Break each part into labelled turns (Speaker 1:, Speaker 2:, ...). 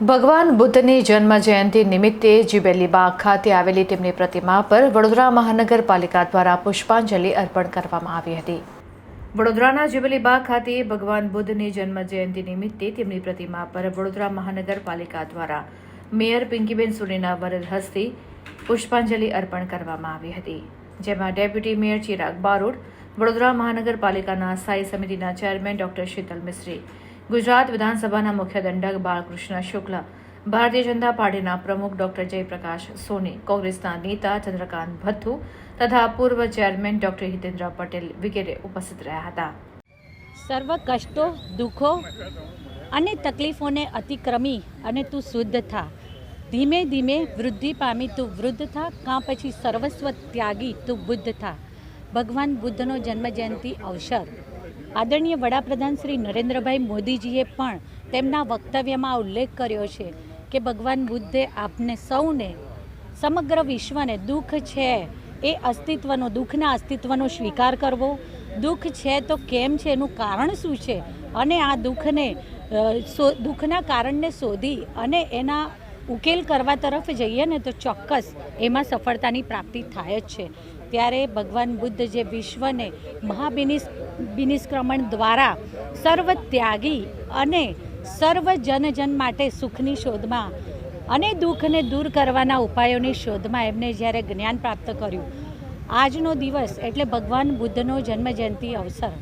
Speaker 1: ભગવાન બુદ્ધની જન્મ જયંતિ નિમિત્તે જીબેલીબાગ ખાતે આવેલી તેમની પ્રતિમા પર વડોદરા મહાનગરપાલિકા દ્વારા પુષ્પાંજલિ અર્પણ કરવામાં આવી હતી. વડોદરાના જીબેલીબાગ ખાતે ભગવાન બુદ્ધની જન્મ જયંતિ નિમિત્તે તેમની પ્રતિમા પર વડોદરા મહાનગરપાલિકા દ્વારા મેયર પિંકીબેન સુનીના વરદ હસ્તે પુષ્પાંજલિ અર્પણ કરવામાં આવી હતી. જેમાં ડેપ્યુટી મેયર ચિરાગ બારોડ, વડોદરા મહાનગરપાલિકાના સ્થાયી સમિતિના ચેરમેન ડોક્ટર શીતલ મિસ્ત્રી ગુજરાત વિધાનસભાના મુખ્ય દંડક બાળકૃષ્ણ શુક્લ, ભારતીય જનતા પાર્ટીના પ્રમુખ ડોક્ટર જયપ્રકાશ સોની, કોંગ્રેસના નેતા ચંદ્રકાંત ભથ્થુ તથા પૂર્વ ચેરમેન ડોક્ટર હિતેન્દ્ર પટેલ વગેરે ઉપસ્થિત રહ્યા હતા.
Speaker 2: સર્વ કષ્ટો, દુઃખો અને તકલીફોને અતિક્રમી અને તું શુદ્ધ થા. ધીમે ધીમે વૃદ્ધિ પામી તું વૃદ્ધ થા, કાં પછી સર્વસ્વ ત્યાગી તું બુદ્ધ થા. ભગવાન બુદ્ધનો જન્મ જયંતિ અવસર. આદરણીય વડાપ્રધાન શ્રી નરેન્દ્રભાઈ મોદીજીએ પણ તેમના વક્તવ્યમાં ઉલ્લેખ કર્યો છે કે ભગવાન બુદ્ધે આપને સૌને, સમગ્ર વિશ્વને દુઃખ છે એ અસ્તિત્વનો, દુઃખના અસ્તિત્વનો સ્વીકાર કરવો. દુઃખ છે તો કેમ છે? એનું કારણ શું છે? અને આ દુઃખને દુઃખના કારણને શોધી અને એના ઉકેલ કરવા તરફ જઈએ ને તો ચોક્કસ એમાં સફળતાની પ્રાપ્તિ થાય જ છે. ત્યારે ભગવાન બુદ્ધ જે વિશ્વને મહાબિનિસ, બિનિષ્ક્રમણ દ્વારા સર્વ ત્યાગી અને સર્વ જન જન માટે સુખની શોધમાં અને દુઃખને દૂર કરવાના ઉપાયોની શોધમાં એમને જ્યારે જ્ઞાન પ્રાપ્ત કર્યું. આજનો દિવસ એટલે ભગવાન બુદ્ધનો જન્મજયંતિ અવસર.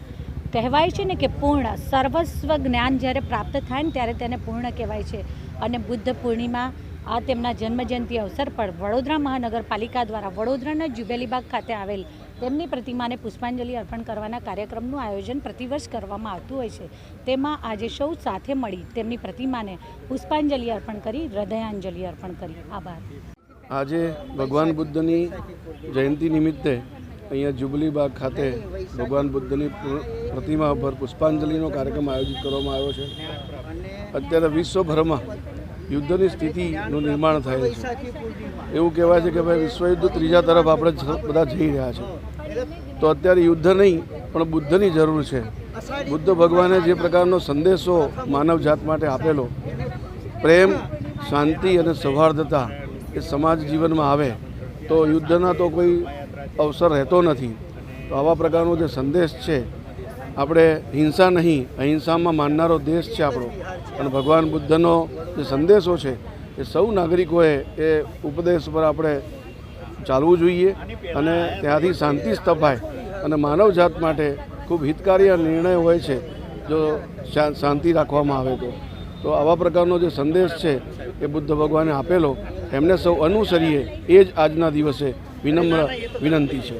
Speaker 2: કહેવાય છે ને કે પૂર્ણ, સર્વસ્વ જ્ઞાન જ્યારે પ્રાપ્ત થાય ને ત્યારે તેને પૂર્ણ કહેવાય છે. અને બુદ્ધ પૂર્ણિમા આ તેમના જન્મજયંતિ અવસર પર વડોદરા મહાનગરપાલિકા દ્વારા વડોદરાના જુબેલીબાગ ખાતે આવેલ તેમની પ્રતિમાને પુષ્પાંજલિ અર્પણ કરવાના કાર્યક્રમનું આયોજન પ્રતિવર્ષ કરવામાં આવતું હોય છે. તેમાં આજે સૌ સાથે મળી તેમની પ્રતિમાને પુષ્પાંજલિ અર્પણ કરી, હૃદયાંજલિ અર્પણ કરી. આભાર.
Speaker 3: આજે ભગવાન બુદ્ધની જયંતિ નિમિત્તે અહીંયા જુબલી બાગ ખાતે ભગવાન બુદ્ધની પ્રતિમા પર પુષ્પાંજલિનો કાર્યક્રમ આયોજિત કરવામાં આવ્યો છે. અત્યારે વિશ્વભરમાં યુદ્ધની સ્થિતિનું નિર્માણ થાય છે. એવું કહેવાય છે કે ભાઈ વિશ્વયુદ્ધ ત્રીજા તરફ આપણે બધા જઈ રહ્યા છે. તો અત્યારે યુદ્ધ નહીં, પણ બુદ્ધની જરૂર છે. બુદ્ધ ભગવાને જે પ્રકારનો સંદેશો માનવ જાત માટે આપેલો, પ્રેમ, શાંતિ અને સૌહાર્દતા એ સમાજ જીવનમાં આવે, તો યુદ્ધના તો કોઈ અવસર રહેતો નથી. તો આવા પ્રકારનો જે સંદેશ છે આપણે હિંસા નહીં, અહિંસામાં માનનારો દેશ છે આપણો. અને ભગવાન બુદ્ધનો જે સંદેશો છે, એ સૌ નાગરિકોએ એ ઉપદેશ પર આપણે ચાલવું જોઈએ અને ત્યાંથી શાંતિ સ્થપાય. અને માનવજાત માટે ખૂબ હિતકારી નિર્ણય હોય છે, જો શાંતિ રાખવામાં આવે તો. તો આવા પ્રકારનો જે સંદેશ છે, એ બુદ્ધ ભગવાને આપેલો, એમને સૌ અનુસરીએ. એ જ આજના દિવસે વિનમ્ર વિનંતી છે.